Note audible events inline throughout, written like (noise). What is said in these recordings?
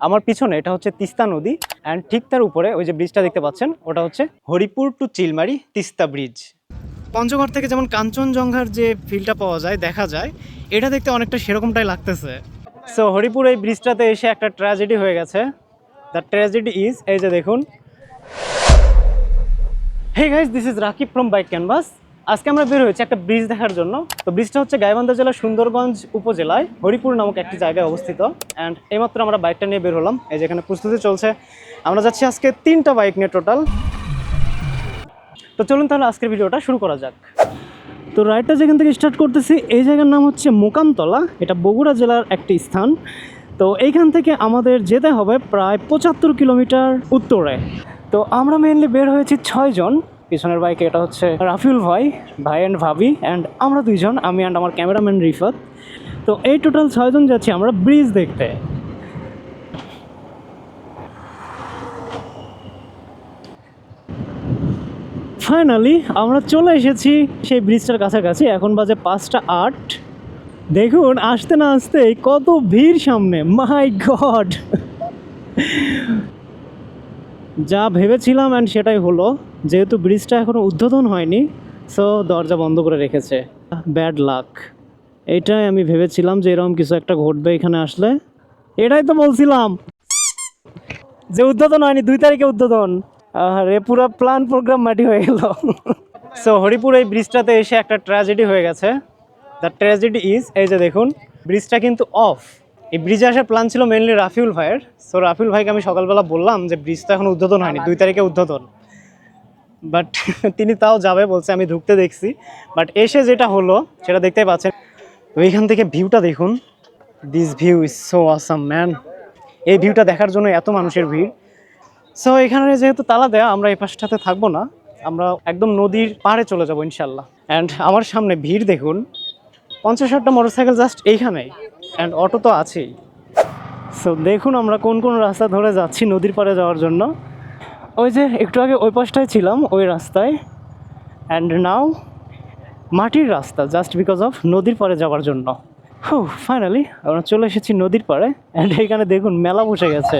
আমার পিছনে এটা হচ্ছে তিস্তা নদী অ্যান্ড ঠিক তার উপরে ওই যে ব্রিজটা দেখতে পাচ্ছেন ওটা হচ্ছে হরিপুর টু চিলমারি তিস্তা ব্রিজ পঞ্চগড় থেকে যেমন কাঞ্চনজঙ্ঘার যে ফিলটা পাওয়া যায় দেখা যায় এটা দেখতে অনেকটা সেরকমটাই লাগতেছে। সো হরিপুর এই ব্রিজটাতে এসে একটা ট্র্যাজেডি হয়ে গেছে। দ্য ট্র্যাজেডি ইজ এই যে দেখুন। Hey guys this is Rakib from bike canvas আজকে আমরা বের হয়েছি একটা ব্রিজ দেখার জন্য। তো ব্রিজটা হচ্ছে গাইবান্ধা জেলার সুন্দরগঞ্জ উপজেলায় হরিপুর নামক একটি জায়গায় অবস্থিত। অ্যান্ড এইমাত্র আমরা বাইকটা নিয়ে বের হলাম। এই যেখানে প্রস্তুতি চলছে। আমরা যাচ্ছি আজকে তিনটা বাইক নিয়ে টোটাল তো চলুন তাহলে আজকের ভিডিওটা শুরু করা যাক। তো রাইডটা যেখান থেকে স্টার্ট করতেছি, এই জায়গার নাম হচ্ছে মোকামতলা। এটা বগুড়া জেলার একটি স্থান। তো এইখান থেকে আমাদের যেতে হবে প্রায় পঁচাত্তর কিলোমিটার উত্তরে। তো আমরা মেনলি বের হয়েছি ছয়জন। পিছনের বাইক এটা হচ্ছে রাফিউল ভাই ভাই অ্যান্ড ভাবি অ্যান্ড আমরা দুইজন, আমি অ্যান্ড আমার ক্যামেরাম্যান রিফাত। তো এই টোটাল ছয়জন যাচ্ছি আমরা ব্রিজ দেখতে। ফাইনালি আমরা চলে এসেছি সেই ব্রিজটার কাছাকাছি, এখন বাজে পাঁচটা আট। দেখুন, আসতে না আসতে কত ভিড় সামনে মাই গড যা ভেবেছিলাম অ্যান্ড সেটাই হলো, যেহেতু ব্রিজটা এখনও উদ্বোধন হয়নি সো দরজা বন্ধ করে রেখেছে। ব্যাড লাক এটাই আমি ভেবেছিলাম যে এরকম কিছু একটা ঘটবে এখানে আসলে। এটাই তো বলছিলাম যে উদ্বোধন হয়নি, দুই তারিখে উদ্বোধন। আরে, পুরো প্ল্যান প্রোগ্রাম মাটি হয়ে গেল। সো হরিপুর এই ব্রিজটাতে এসে একটা ট্র্যাজেডি হয়ে গেছে। দ্য ট্র্যাজেডি ইজ এই যে দেখুন ব্রিজটা কিন্তু অফ এই ব্রিজে আসার প্ল্যান ছিল মেনলি রাফিউল ভাইয়ের। সো রাফিউল ভাইকে আমি সকালবেলা বললাম যে ব্রিজটা এখন উদ্বোধন হয়নি দুই তারিখে উদ্বোধন বাট (laughs) তিনি তাও যাবে বলছে আমি ঢুকতে দেখছি। বাট এসে যেটা হলো সেটা দেখতেই পাচ্ছেন। তো এইখান থেকে ভিউটা দেখুন। This view is so Assam man এই ভিউটা দেখার জন্য এত মানুষের ভিড়। সো এখানে যেহেতু তালা দেয়া আমরা এই পাশটাতে থাকব না। আমরা একদম নদীর পাড়ে চলে যাব ইনশাল্লাহ অ্যান্ড আমার সামনে ভিড় দেখুন। পঞ্চাশ ষাটটা মোটরসাইকেল জাস্ট এইখানেই। অ্যান্ড অটো তো আছেই। সো দেখুন আমরা কোন কোন রাস্তা ধরে যাচ্ছি নদীর পাড়ে যাওয়ার জন্য। ওই যে একটু আগে ওই পাশটায় ছিলাম, ওই রাস্তায়। অ্যান্ড নাও মাটির রাস্তা জাস্ট বিকজ অফ নদীর পাড়ে যাওয়ার জন্য। হু ফাইনালি আমরা চলে এসেছি নদীর পাড়ে। অ্যান্ড এখানে দেখুন মেলা বসে গেছে।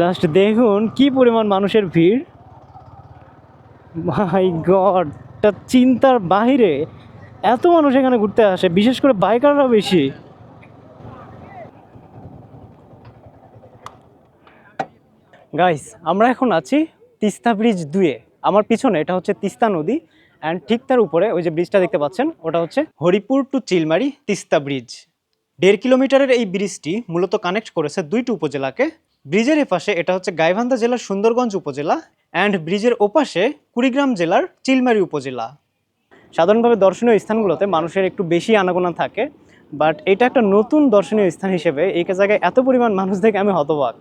জাস্ট দেখুন কি পরিমাণ মানুষের ভিড়। মাই গড এটা চিন্তার বাইরে এত মানুষ এখানে ঘুরতে আসে, বিশেষ করে বাইকাররা বেশি। গাইস আমরা এখন আছি তিস্তা ব্রিজ দুয়ে। আমার পিছনে এটা হচ্ছে তিস্তা নদী অ্যান্ড ঠিক তার উপরে ওই যে ব্রিজটা দেখতে পাচ্ছেন, ওটা হচ্ছে হরিপুর টু চিলমারি তিস্তা ব্রিজ। দেড় কিলোমিটারের এই ব্রিজটি মূলত কানেক্ট করেছে দুইটি উপজেলাকে। ব্রিজের এপাশে এটা হচ্ছে গাইবান্ধা জেলার সুন্দরগঞ্জ উপজেলা অ্যান্ড ব্রিজের ওপাশে কুড়িগ্রাম জেলার চিলমারি উপজেলা। সাধারণভাবে দর্শনীয় স্থানগুলোতে মানুষের একটু বেশি আনাগোনা থাকে, বাট এটা একটা নতুন দর্শনীয় স্থান হিসেবে এই জায়গায় এত পরিমাণ মানুষ দেখে আমি হতবাক।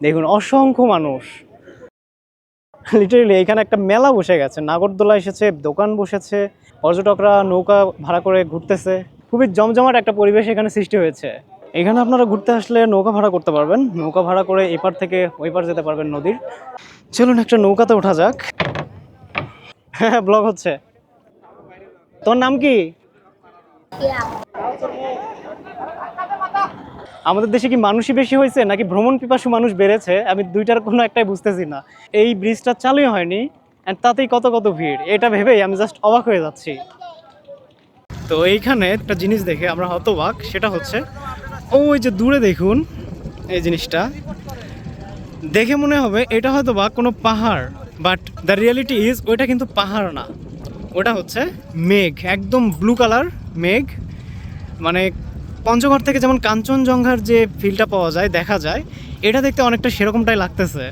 দেখুন, অসংখ্য মানুষ। লিটারেলি এখানে একটা মেলা বসে গেছে। নাগরদোলা এসেছে, দোকান বসেছে, পর্যটকরা নৌকা ভাড়া করে ঘুরতেছে। খুবই জমজমাট একটা পরিবেশ এখানে সৃষ্টি হয়েছে। এখানে আপনারা ঘুরতে আসলে নৌকা ভাড়া করতে পারবেন। নৌকা ভাড়া করে এপার থেকে ওই পার যেতে পারবেন নদীর। চলুন একটা নৌকাতে ওঠা যাক। হ্যাঁ ব্লগ হচ্ছে। তোর নাম কি? আমাদের দেশে কি মানুষই বেশি হয়েছে নাকি ভ্রমণ পিপাসু মানুষ বেড়েছে? আমি দুইটার কোনো একটাই বুঝতেছি না। এই ব্রিজটা চালুই হয়নি অ্যান্ড তাতেই কত কত ভিড়। এটা ভেবেই আমি জাস্ট অবাক হয়ে যাচ্ছি। তো এইখানে একটা জিনিস দেখে আমরা হতবাক, সেটা হচ্ছে ও ওই যে দূরে দেখুন, এই জিনিসটা। দেখে মনে হবে এটা হয়তো বা কোনো পাহাড় বাট দ্য রিয়ালিটি ইজ ওইটা কিন্তু পাহাড় না। ওটা হচ্ছে মেঘ একদম ব্লু কালার মেঘ। মানে পঞ্চগড় থেকে যেমন কাঞ্চনজঙ্ঘার যে ফিলটা পাওয়া যায় দেখা যায় এটা দেখতে অনেকটা সেরকমটাই লাগতেছে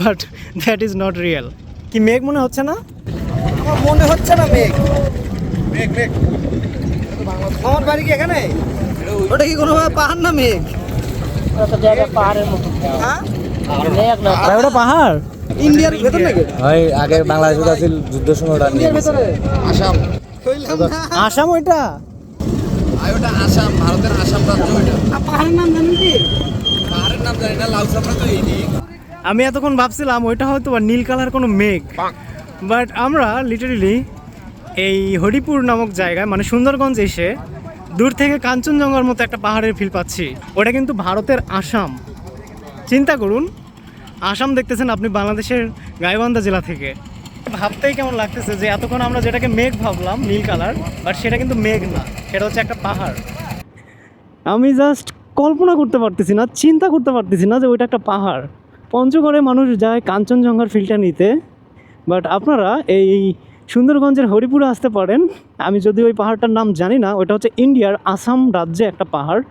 but that is not real কি মেঘ মনে হচ্ছে না? আমার মনে হচ্ছে না মেঘ। মেঘ মেঘ। আমার বাড়ি কি এখানে? ওটা কি কোনো পাহাড় না মেঘ? পাহাড়ের মতো। হ্যাঁ? ভাই, ওটা পাহাড়? ইন্ডিয়ার ভেতর নাকি? আগে বাংলাদেশ ছিল যুদ্ধের সময় ওটা ইন্ডিয়ার ভেতরে? আসাম। আসাম ওইটা? ওটা আসাম ভারতের আসাম রাজ্য ওইটা। পাহাড়ের নাম জানেন কি? পাহাড়ের নাম জানি না লাউ তো এই আমি এতক্ষণ ভাবছিলাম ওইটা হয়তো বা নীল কালার কোনো মেঘ। বাট আমরা লিটারেলি এই হরিপুর নামক জায়গায় মানে সুন্দরগঞ্জ এসে দূর থেকে কাঞ্চনজঙ্ঘার মতো একটা পাহাড়ের ফিল পাচ্ছি। ওটা কিন্তু ভারতের আসাম। চিন্তা করুন, আসাম দেখতেছেন আপনি বাংলাদেশের গাইবান্ধা জেলা থেকে। ভাবতেই কেমন লাগতেছে যে এতক্ষণ আমরা যেটাকে মেঘ ভাবলাম, নীল কালার বাট সেটা কিন্তু মেঘ না, সেটা হচ্ছে একটা পাহাড়। আমি জাস্ট কল্পনা করতে পারতেছি না, চিন্তা করতে পারতেছি না যে ওইটা একটা পাহাড়। পঞ্চগড়ে মানুষ যায় কাঞ্চনজঙ্ঘার ফিলটা নিতে বাট আপনারা এই সুন্দরগঞ্জের হরিপুরে আসতে পারেন। আমি যদি ওই পাহাড়টার নাম জানি না ওটা হচ্ছে ইন্ডিয়ার আসাম রাজ্যে একটা পাহাড়।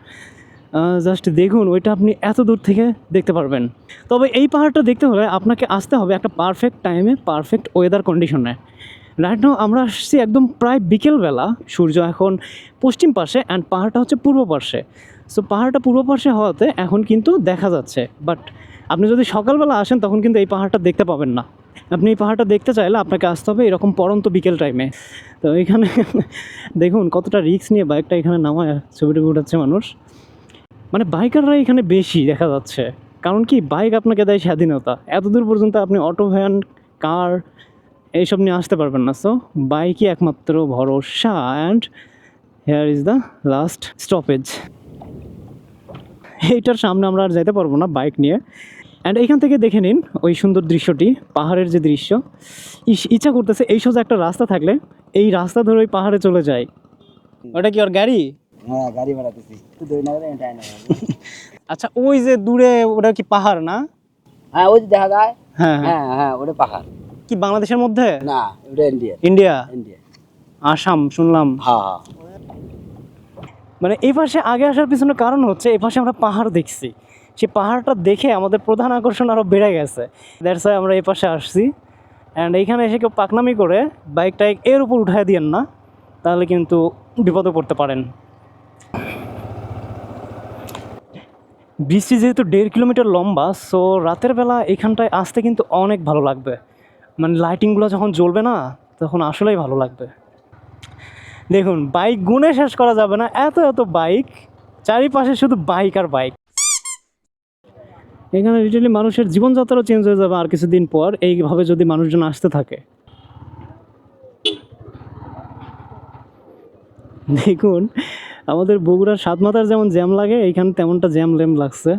জাস্ট দেখুন, ওইটা আপনি এত দূর থেকে দেখতে পারবেন। তবে এই পাহাড়টা দেখতে হলে আপনাকে আসতে হবে একটা পারফেক্ট টাইমে পারফেক্ট ওয়েদার কন্ডিশনে রাইট নাও আমরা আসছি একদম প্রায় বিকেলবেলা, সূর্য এখন পশ্চিম পাশে অ্যান্ড পাহাড়টা হচ্ছে পূর্ব পার্শ্বে। সো পাহাড়টা পূর্ব পার্শ্বে হওয়াতে এখন কিন্তু দেখা যাচ্ছে। বাট আপনি যদি সকালবেলা আসেন, তখন কিন্তু এই পাহাড়টা দেখতে পাবেন না। আপনি এই পাহাড়টা দেখতে চাইলে আপনাকে আসতে হবে এরকম পরন্ত বিকেল টাইমে তো এখানে (laughs) দেখুন, কতটা রিস্ক নিয়ে বাইকটা এখানে নামায় ছবিটা উঠাচ্ছে মানুষ। মানে বাইকাররা এখানে বেশি দেখা যাচ্ছে। কারণ কি, বাইক আপনাকে দেয় স্বাধীনতা। এত দূর পর্যন্ত আপনি অটো, ভ্যান, কার এইসব নিয়ে আসতে পারবেন না। সো বাইকই একমাত্র ভরসা and here is the last stoppage এইটার সামনে আমরা আর যাইতে পারব না বাইক নিয়ে। অ্যান্ড এখান থেকে দেখে নিন ওই সুন্দর দৃশ্যটি, পাহাড়ের যে দৃশ্য। ইচ্ছা করতেছে এই সোজা একটা রাস্তা থাকলে এই রাস্তা ধরে ওই পাহাড়ে চলে যায় ওটা কি ওর গাড়ি? হ্যাঁ গাড়ি (laughs) আচ্ছা ওই যে দূরে ওটা কি পাহাড় না? হ্যাঁ ওই যে দেখা যায়? হ্যাঁ হ্যাঁ। হ্যাঁ হ্যাঁ ওটা পাহাড়। কি বাংলাদেশের মধ্যে? না ওটা ইন্ডিয়া ইন্ডিয়া ইন্ডিয়া আসাম শুনলাম। হ্যাঁ মানে এই পাশে আগে আসার পিছনে কারণ হচ্ছে এই পাশে আমরা পাহাড় দেখছি। সেই পাহাড়টা দেখে আমাদের প্রধান আকর্ষণ আরও বেড়ে গেছে। দ্যাটস আমরা এই পাশে আসছি। অ্যান্ড এইখানে এসে কেউ পাকনামি করে বাইকটা এর উপর উঠায় দিয়েন না তাহলে কিন্তু বিপদে পড়তে পারেন। বৃষ্টি যেহেতু দেড় কিলোমিটার লম্বা সো রাতের বেলা এখানটায় আসতে কিন্তু অনেক ভালো লাগবে। মানে লাইটিংগুলো যখন জ্বলবে না, তখন আসলেই ভালো লাগবে। দেখুন বাইক গুনে শেষ করা যাবে না, এত এত বাইক চারিপাশে শুধু বাইক আর বাইক এখানে লিটারলি মানুষের জীবনযাত্রাও চেঞ্জ হয়ে যাবে আর কিছুদিন পর, এইভাবে যদি মানুষজন আসতে থাকে। দেখুন আমাদের বগুড়ার সাত মাথার যেমন জ্যাম লাগে, এইখানে তেমনটা জ্যাম ল্যাম লাগছে।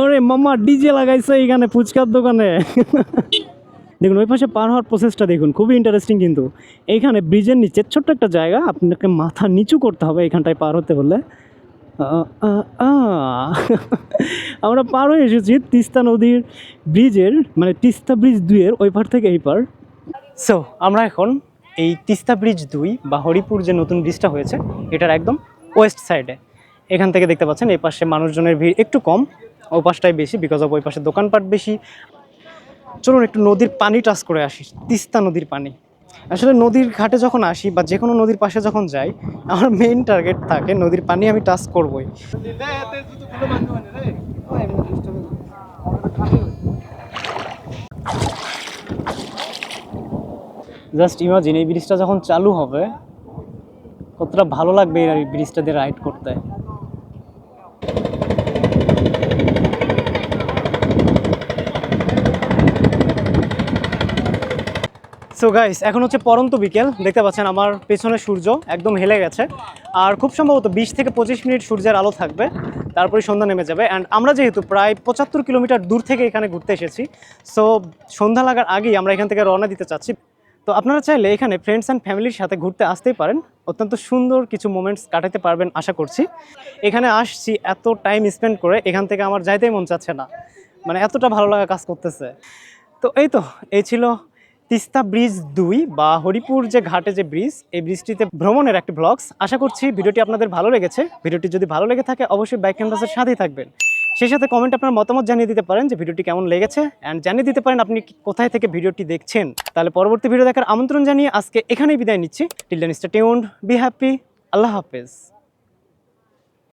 ওরে মামা, ডিজে লাগাইছে এইখানে ফুচকার দোকানে। দেখুন, ওই পাশে পার হওয়ার প্রসেসটা দেখুন, খুবই ইন্টারেস্টিং কিন্তু। এইখানে ব্রিজের নিচে ছোট্ট একটা জায়গা, আপনাকে মাথা নিচু করতে হবে এখানটায় পার হতে হলে। আমরা পার হয়ে এসেছি তিস্তা নদীর ব্রিজের মানে তিস্তা ব্রিজ দুইয়ের ওই পার থেকে এই পার। সো আমরা এখন এই তিস্তা ব্রিজ দুই বা হরিপুর যে নতুন ব্রিজটা হয়েছে, এটার একদম ওয়েস্ট সাইডে। এখান থেকে দেখতে পাচ্ছেন এই পাশে মানুষজনের ভিড় একটু কম ওই পাশটাই বেশি বিকজ অফ ওই পাশে দোকানপাট বেশি। চলুন একটু নদীর পানি টাচ করে আসি, তিস্তা নদীর পানি। আসলে নদীর ঘাটে যখন আসি বা যে কোনো নদীর পাশে যখন যাই, আমার মেইন টার্গেট থাকে নদীর পানি আমি টাচ করবই। জাস্ট ইমাজিন এই ব্রিজটা যখন চালু হবে, কতটা ভালো লাগবে এই ব্রিজটা দিয়ে রাইড করতে। সো গাইস এখন হচ্ছে পরন্ত বিকেল, দেখতে পাচ্ছেন আমার পেছনে সূর্য একদম হেলে গেছে। আর খুব সম্ভবত বিশ থেকে পঁচিশ মিনিট সূর্যের আলো থাকবে, তারপরে সন্ধ্যা নেমে যাবে। অ্যান্ড আমরা যেহেতু প্রায় পঁচাত্তর কিলোমিটার দূর থেকে এখানে ঘুরতে এসেছি সো সন্ধ্যা লাগার আগেই আমরা এখান থেকে রওনা দিতে চাচ্ছি। তো আপনারা চাইলে এখানে ফ্রেন্ডস অ্যান্ড ফ্যামিলির সাথে ঘুরতে আসতেই পারেন। অত্যন্ত সুন্দর কিছু মোমেন্টস কাটাতে পারবেন আশা করছি। এখানে আসছি এত টাইম স্পেন্ড করে, এখান থেকে আমার যাইতেই মন চাচ্ছে না। মানে এতটা ভালো লাগা কাজ করতেছে। তো এই তো, এই ছিল তিস্তা ব্রিজ দুই বা হরিপুর যে ঘাটে যে ব্রিজ, এই ব্রিজটিতে ভ্রমণের একটি ব্লগস আশা করছি ভিডিওটি আপনাদের ভালো লেগেছে। ভিডিওটি যদি ভালো লেগে থাকে, অবশ্যই বাইক ক্যাম্পাসের সাথেই থাকবেন। সেই সাথে কমেন্ট আপনার মতামত জানিয়ে দিতে পারেন যে ভিডিওটি কেমন লেগেছে। অ্যান্ড জানিয়ে দিতে পারেন আপনি কোথায় থেকে ভিডিওটি দেখছেন। তাহলে পরবর্তী ভিডিও দেখার আমন্ত্রণ জানিয়ে আজকে এখানেই বিদায় নিচ্ছি। Till then stay tuned be happy আল্লাহ হাফেজ।